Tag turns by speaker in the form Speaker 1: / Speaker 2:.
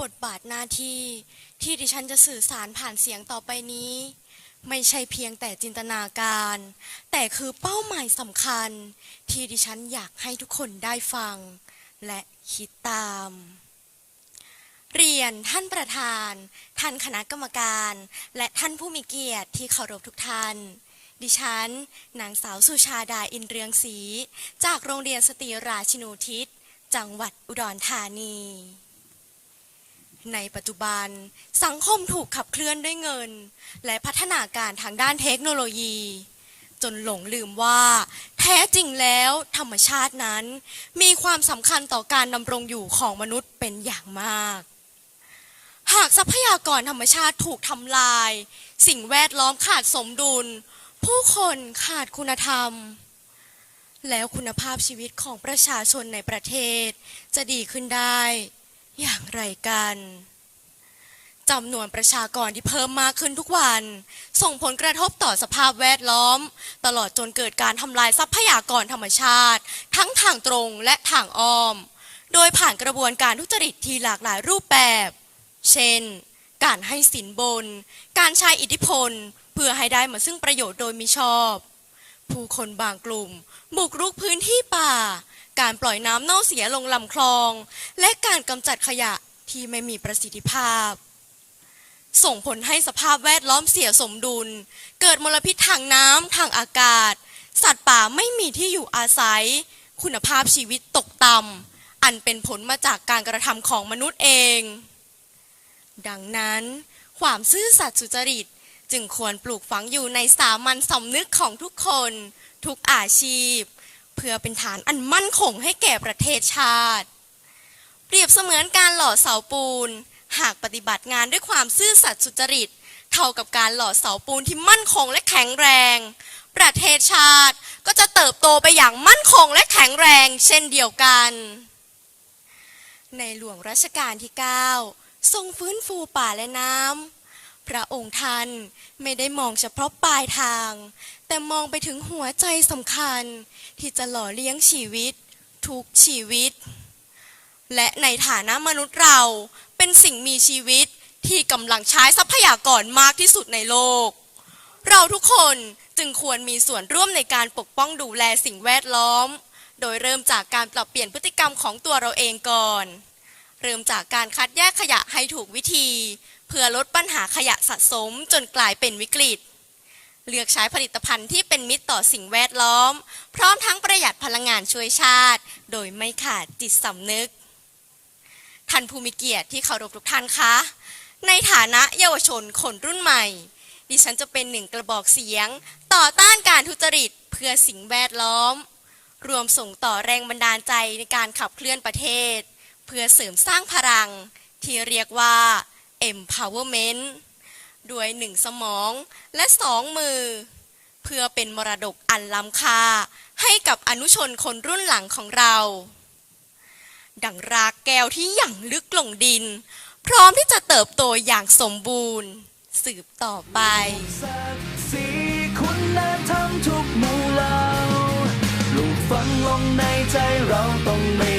Speaker 1: บทบาทหน้าที่ ที่ดิฉันจะสื่อสารผ่านเสียงต่อไปนี้ ไม่ใช่เพียงแต่จินตนาการ แต่คือเป้าหมายสำคัญ ที่ดิฉันอยากให้ทุกคนได้ฟัง และคิดตาม เรียนท่านประธาน ท่านคณะกรรมการ และท่านผู้มีเกียรติที่เคารพทุกท่านดิฉัน นางสาวสุชาดาอินเรืองศรี จากโรงเรียนสตรีราชินูทิศ จังหวัดอุดรธานี ในปัจจุบัน สังคมถูกขับเคลื่อนด้วยเงิน และพัฒนาการทางด้านเทคโนโลยี จนหลงลืมว่า แท้จริงแล้วธรรมชาตินั้น มีความสำคัญต่อการดำรงอยู่ของมนุษย์เป็นอย่างมาก หากทรัพยากรธรรมชาติถูกทำลาย สิ่งแวดล้อมขาดสมดุล ผู้คนขาดคุณธรรม แล้วคุณภาพชีวิตของประชาชนในประเทศจะดีขึ้นได้ อย่างไรกันจำนวนประชากรที่เพิ่มมากขึ้นทุกวัน ส่งผลกระทบต่อสภาพแวดล้อม ตลอดจนเกิดการทำลายทรัพยากรธรรมชาติ ทั้งทางตรงและทางอ้อม โดยผ่านกระบวนการทุจริตที่หลากหลายรูปแบบ เช่น การให้สินบน การใช้อิทธิพล เพื่อให้ได้มาซึ่งประโยชน์โดยมิชอบ ผู้คนบางกลุ่ม บุกรุกพื้นที่ป่า การปล่อยน้ำเน่าเสียลงลำคลอง และการกำจัดขยะที่ไม่มีประสิทธิภาพ ส่งผลให้สภาพแวดล้อมเสียสมดุล เกิดมลพิษทางน้ำทางอากาศ สัตว์ป่าไม่มีที่อยู่อาศัย คุณภาพชีวิตตกต่ำอันเป็นผลมาจากการกระทำของมนุษย์เอง ดังนั้น ความซื่อสัตย์สุจริต จึงควรปลูกฝังอยู่ในสามัญสำนึกของทุกคน ทุกอาชีพ เพื่อเป็นฐานอันมั่นคงให้แก่ประเทศชาติ เปรียบเสมือนการหล่อเสาปูน หากปฏิบัติงานด้วยความซื่อสัตย์สุจริต เท่ากับการหล่อเสาปูนที่มั่นคงและแข็งแรง ประเทศชาติก็จะเติบโตไปอย่างมั่นคงและแข็งแรง เช่นเดียวกัน ในหลวงรัชกาลที่ 9 ทรงฟื้นฟูป่าและน้ำ ระองค์ท่านไม่ได้มองเฉพาะปลายทาง แต่มองไปถึงหัวใจสำคัญ ที่จะหล่อเลี้ยงชีวิต ทุกชีวิต และในฐานะมนุษย์เราเป็นสิ่งมีชีวิตที่กำลังใช้ทรัพยากรมากที่สุดในโลก เราทุกคนจึงควรมีส่วนร่วมในการปกป้องดูแลสิ่งแวดล้อม โดยเริ่มจากการปรับเปลี่ยนพฤติกรรมของตัวเราเองก่อน เริ่มจากการคัดแยกขยะให้ถูกวิธี เพื่อลดปัญหาขยะสะสมจนกลายเป็นวิกฤต เลือกใช้ผลิตภัณฑ์ที่เป็นมิตรต่อสิ่งแวดล้อม พร้อมทั้งประหยัดพลังงานช่วยชาติ โดยไม่ขาดจิตสำนึก ท่านผู้มีเกียรติที่เคารพทุกท่านคะ ในฐานะเยาวชนคนรุ่นใหม่ ดิฉันจะเป็นหนึ่งกระบอกเสียง ต่อต้านการทุจริตเพื่อสิ่งแวดล้อม รวมส่งต่อแรงบันดาลใจในการขับเคลื่อนประเทศ เพื่อเสริมสร้างพลัง ที่เรียกว่า empowerment ด้วยหนึ่งสมองและสองมือ เพื่อเป็นมรดกอันล้ำค่า ให้กับอนุชนคนรุ่นหลังของเรา ดังรากแก้วที่หยั่งลึกลงดิน พร้อมที่จะเติบโตอย่างสมบูรณ์ สืบต่อไป
Speaker 2: ศักดิ์ศรีคุณธรรมทุกมูเหล่าลูกฝังลงในใจเราต้องไม่